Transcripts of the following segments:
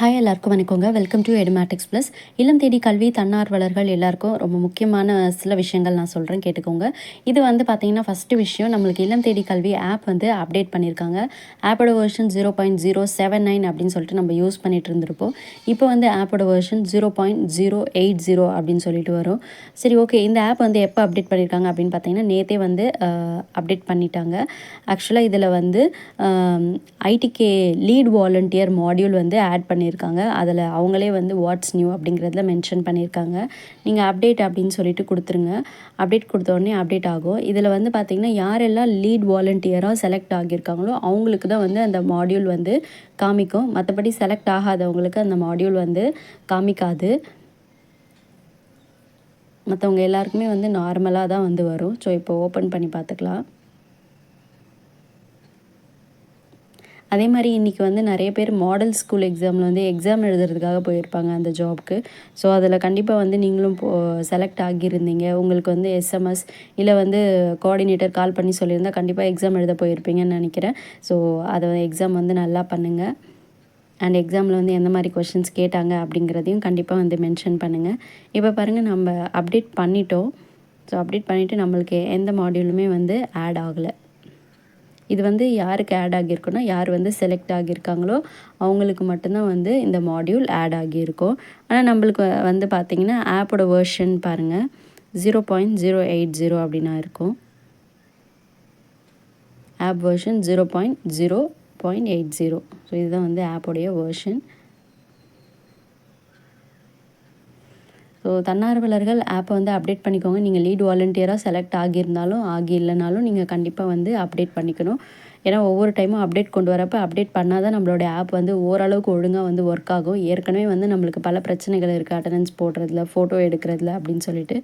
Hi எல்லாருக்கும் வணக்கங்க. Welcome to Edumatics plus இளம் தேடி கல்வி தன்னார்வலர்கள் எல்லாருக்கும் ரொம்ப முக்கியமான சில விஷயங்கள் நான் சொல்கிறேன் கேட்டுக்கோங்க. இது வந்து பார்த்திங்கன்னா ஃபஸ்ட்டு விஷயம். நம்மளுக்கு இளம் தேடி கல்வி ஆப் வந்து அப்டேட் பண்ணியிருக்காங்க ஆப்போட version zero point zero seven nine அப்படின்னு சொல்லிட்டு நம்ம யூஸ் பண்ணிட்டு இருந்திருப்போம். இப்போ வந்து ஆப்போட version zero point zero eight zero அப்படின்னு சொல்லிட்டு வரும். சரி ஓகே இந்த ஆப் வந்து எப்போ அப்டேட் பண்ணியிருக்காங்க அப்படின்னு பார்த்தீங்கன்னா நேற்றே வந்து அப்டேட் பண்ணிட்டாங்க. ஆக்சுவலாக இதில் வந்து ஐடிகே லீட் வாலண்டியர் மாடியூல் வந்து ஆட் பண்ணி பண்ணியிருக்காங்க. அதில் அவங்களே வந்து வாட்ஸ் நியூ அப்படிங்கிறதுல மென்ஷன் பண்ணியிருக்காங்க. நீங்கள் அப்டேட் அப்படின்னு சொல்லிட்டு கொடுத்துருங்க. அப்டேட் கொடுத்த உடனே அப்டேட் ஆகும். இதில் வந்து பார்த்திங்கன்னா யாரெல்லாம் லீட் வாலண்டியராக செலக்ட் ஆகியிருக்காங்களோ அவங்களுக்கு தான் வந்து அந்த மாடியூல் வந்து காமிக்கும். மற்றபடி செலக்ட் ஆகாதவங்களுக்கு அந்த மாடியூல் வந்து காமிக்காது. மற்றவங்க எல்லாருக்குமே வந்து நார்மலாக தான் வந்து வரும். ஸோ இப்போ ஓப்பன் பண்ணி பார்த்துக்கலாம். அதே மாதிரி இன்றைக்கி வந்து நிறைய பேர் மாடல் ஸ்கூல் எக்ஸாமில் வந்து எக்ஸாம் எழுதுறதுக்காக போயிருப்பாங்க அந்த ஜாப்க்கு ஸோ அதில் கண்டிப்பாக வந்து நீங்களும் போ செலக்ட் ஆகியிருந்தீங்க. உங்களுக்கு வந்து எஸ்எம்எஸ் இல்லை வந்து கோஆர்டினேட்டர் கால் பண்ணி சொல்லியிருந்தால் கண்டிப்பாக எக்ஸாம் எழுத போயிருப்பீங்கன்னு நினைக்கிறேன். ஸோ அதை எக்ஸாம் வந்து நல்லா பண்ணுங்கள் அண்ட் எக்ஸாமில் வந்து எந்த மாதிரி கொஷின்ஸ் கேட்டாங்க அப்படிங்கிறதையும் கண்டிப்பாக வந்து மென்ஷன் பண்ணுங்கள் இப்போ பாருங்கள் நம்ம அப்டேட் பண்ணிட்டோம். ஸோ அப்டேட் பண்ணிவிட்டு நம்மளுக்கு எந்த மாடியூலுமே வந்து ஆட் ஆகலை. இது வந்து யாருக்கு ஆட் ஆகியிருக்குன்னா யார் வந்து செலக்ட் ஆகியிருக்காங்களோ அவங்களுக்கு மட்டும்தான் வந்து இந்த மாடியூல் ஆட் ஆகியிருக்கும். ஆனால் நம்மளுக்கு வந்து பார்த்திங்கன்னா ஆப்போட வேர்ஷன் பாருங்கள் zero point zero eight zero அப்படின்னா இருக்கும். App version zero point zero point eight zero so இதுதான் வந்து ஆப்போடைய வேர்ஷன் ஸோ தன்னார்வலர்கள் ஆப்பை வந்து அப்டேட் பண்ணிக்கோங்க. நீங்கள் லீட் வாலண்டியராக செலக்ட் ஆகியிருந்தாலும் ஆகி இல்லைனாலும் நீங்கள் கண்டிப்பாக வந்து அப்டேட் பண்ணிக்கணும். ஏன்னா ஒவ்வொரு டைமும் அப்டேட் கொண்டு வரப்போ அப்டேட் பண்ணால் தான் நம்மளோட ஆப் வந்து ஓரளவுக்கு ஒழுங்காக வந்து ஒர்க் ஆகும். ஏற்கனவே வந்து நம்மளுக்கு பல பிரச்சனைகள் இருக்குது அட்டண்டன்ஸ் போடுறதுல ஃபோட்டோ எடுக்கிறதுல அப்படின்னு சொல்லிட்டு.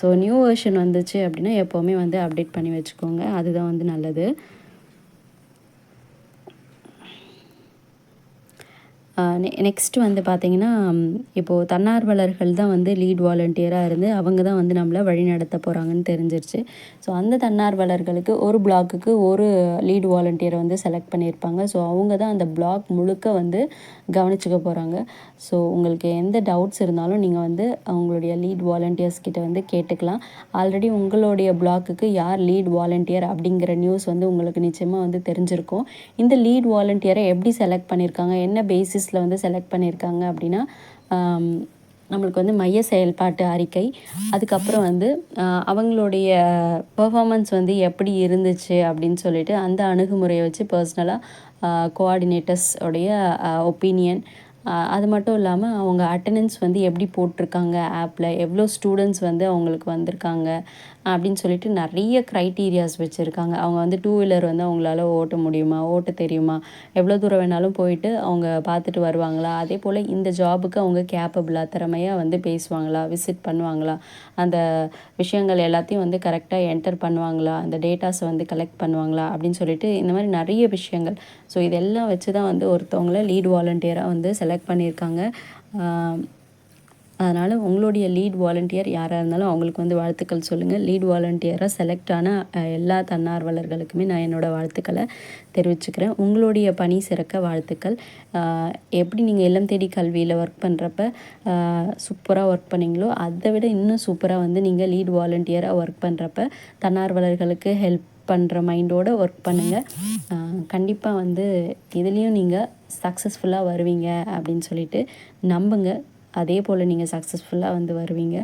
ஸோ நியூ வெர்ஷன் வந்துச்சு அப்படின்னா எப்போவுமே வந்து அப்டேட் பண்ணி வச்சுக்கோங்க. அதுதான் வந்து நல்லது. நெக்ஸ்ட் வந்து பார்த்திங்கன்னா இப்போது தன்னார்வலர்கள் தான் வந்து லீட் வாலண்டியராக இருந்து அவங்க தான் வந்து நம்மளை வழி நடத்த போகிறாங்கன்னு தெரிஞ்சிருச்சு. ஸோ அந்த தன்னார்வலர்களுக்கு ஒரு பிளாக்குக்கு ஒரு லீட் வாலண்டியரை வந்து செலக்ட் பண்ணியிருப்பாங்க. ஸோ அவங்க தான் அந்த பிளாக் முழுக்க வந்து கவனிச்சுக்க போகிறாங்க ஸோ உங்களுக்கு எந்த டவுட்ஸ் இருந்தாலும் நீங்கள் வந்து அவங்களுடைய லீட் வாலண்டியர்ஸ் கிட்ட வந்து கேட்டுக்கலாம். ஆல்ரெடி உங்களுடைய பிளாக்குக்கு யார் லீட் வாலண்டியர் அப்படிங்கிற நியூஸ் வந்து உங்களுக்கு நிச்சயமாக வந்து தெரிஞ்சிருக்கும். இந்த லீட் வாலண்டியரை எப்படி செலக்ட் பண்ணியிருக்காங்க? என்ன பேசிஸ் பேசிஸில் வந்து செலக்ட் பண்ணியிருக்காங்க அப்படின்னா நம்மளுக்கு வந்து மைய செயல்பாட்டு அறிக்கை அதுக்கப்புறம் வந்து அவங்களுடைய பர்ஃபாமன்ஸ் வந்து எப்படி இருந்துச்சு அப்படின்னு சொல்லிட்டு அந்த அணுகுமுறையை வச்சு பர்சனலாக கோஆர்டினேட்டர்ஸ் உடைய ஒப்பீனியன் அது மட்டும் இல்லாமல் அவங்க அட்டண்டன்ஸ் வந்து எப்படி போட்டிருக்காங்க ஆப்பில் எவ்வளோ ஸ்டூடெண்ட்ஸ் வந்து அவங்களுக்கு வந்திருக்காங்க அப்படின்னு சொல்லிட்டு நிறைய க்ரைட்டீரியாஸ் வச்சுருக்காங்க. அவங்க வந்து டூ வீலர் வந்து அவங்களால ஓட்ட முடியுமா ஓட்ட தெரியுமா எவ்வளோ தூரம் வேணாலும் போயிட்டு அவங்க பார்த்துட்டு வருவாங்களா? அதே போல் இந்த ஜாபுக்கு அவங்க கேப்பபிளாக திறமையாக வந்து பேசுவாங்களா விசிட் பண்ணுவாங்களா? அந்த விஷயங்கள் எல்லாத்தையும் வந்து கரெக்டாக என்டர் பண்ணுவாங்களா? அந்த டேட்டாஸை வந்து கலெக்ட் பண்ணுவாங்களா? அப்படின்னு சொல்லிட்டு இந்த மாதிரி நிறைய விஷயங்கள். ஸோ இதெல்லாம் வச்சு தான் வந்து ஒருத்தவங்கள லீட் வாலண்டியராக வந்து செலக்ட் பண்ணியிருக்காங்க. அதனால் உங்களுடைய லீட் வாலண்டியர் யாராக இருந்தாலும் அவங்களுக்கு வந்து வாழ்த்துக்கள் சொல்லுங்கள் லீட் வாலண்டியராக செலக்ட் ஆன எல்லா தன்னார்வலர்களுக்குமே நான் என்னோடய வாழ்த்துக்களை தெரிவிச்சுக்கிறேன். உங்களுடைய பணி சிறக்க வாழ்த்துக்கள். எப்படி நீங்கள் இல்லம் தேடி கல்வியில் ஒர்க் பண்ணுறப்ப சூப்பராக ஒர்க் பண்ணிங்களோ அதை விட இன்னும் சூப்பராக வந்து நீங்கள் லீட் வாலண்டியராக ஒர்க் பண்ணுறப்ப தன்னார்வலர்களுக்கு ஹெல்ப் பண்ணுற மைண்டோடு ஒர்க் பண்ணுங்கள் கண்டிப்பாக வந்து இதுலேயும் நீங்கள் சக்ஸஸ்ஃபுல்லாக வருவீங்க அப்படின்னு சொல்லிட்டு நம்புங்க. அதே போல் நீங்கள் சக்ஸஸ்ஃபுல்லாக வந்து வருவீங்க.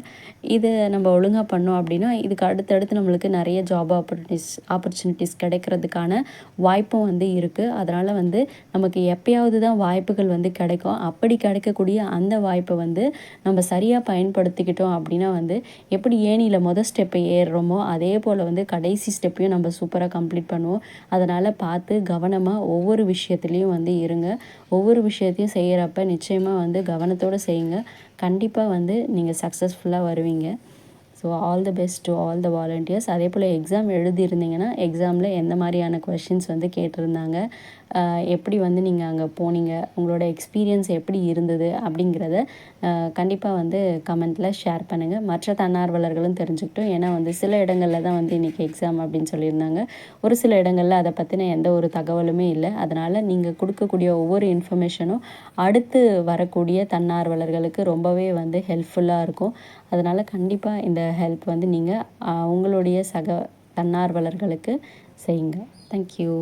இதை நம்ம ஒழுங்காக பண்ணோம் அப்படின்னா இதுக்கு அடுத்தடுத்து நம்மளுக்கு நிறைய ஜாப் ஆப்பர்ச்சுனிட்டிஸ் ஆப்பர்ச்சுனிட்டிஸ் கிடைக்கிறதுக்கான வாய்ப்பும் வந்து இருக்குது அதனால் வந்து நமக்கு எப்பயாவது தான் வாய்ப்புகள் வந்து கிடைக்கும். அப்படி கிடைக்கக்கூடிய அந்த வாய்ப்பை வந்து நம்ம சரியாக பயன்படுத்திக்கிட்டோம் அப்படின்னா வந்து எப்படி ஏனியில் மொதல் ஸ்டெப்பை ஏறுறோமோ அதே போல் வந்து கடைசி ஸ்டெப்பையும் நம்ம சூப்பராக கம்ப்ளீட் பண்ணுவோம். அதனால் பார்த்து கவனமாக ஒவ்வொரு விஷயத்துலேயும் வந்து இருங்க. ஒவ்வொரு விஷயத்தையும் செய்கிறப்ப நிச்சயமாக வந்து கவனத்தோடு செய்யுங்க. கண்டிப்பாக வந்து நீங்கள் சக்ஸஸ்ஃபுல்லாக வருவீங்க. So all the best to all the volunteers அதே போல் எக்ஸாம் எழுதியிருந்தீங்கன்னா எக்ஸாமில் எந்த மாதிரியான கொஷின்ஸ் வந்து கேட்டிருந்தாங்க? எப்படி வந்து நீங்கள் அங்கே போனீங்க? உங்களோட எக்ஸ்பீரியன்ஸ் எப்படி இருந்தது? அப்படிங்கிறத கண்டிப்பாக வந்து கமெண்ட்டில் ஷேர் பண்ணுங்கள் மற்ற தன்னார்வலர்களும் தெரிஞ்சுக்கிட்டோம். ஏன்னா வந்து சில இடங்களில் தான் வந்து இன்றைக்கி எக்ஸாம் அப்படின்னு சொல்லியிருந்தாங்க. ஒரு சில இடங்களில் அதை பற்றின எந்த ஒரு தகவலுமே இல்லை. அதனால் நீங்கள் கொடுக்கக்கூடிய ஒவ்வொரு இன்ஃபர்மேஷனும் அடுத்து வரக்கூடிய தன்னார்வலர்களுக்கு ரொம்பவே வந்து ஹெல்ப்ஃபுல்லாக இருக்கும். அதனால் கண்டிப்பாக இந்த ஹெல்ப் வந்து நீங்கள் உங்களுடைய சக தன்னார்வலர்களுக்கு செய்யுங்க. தேங்க்யூ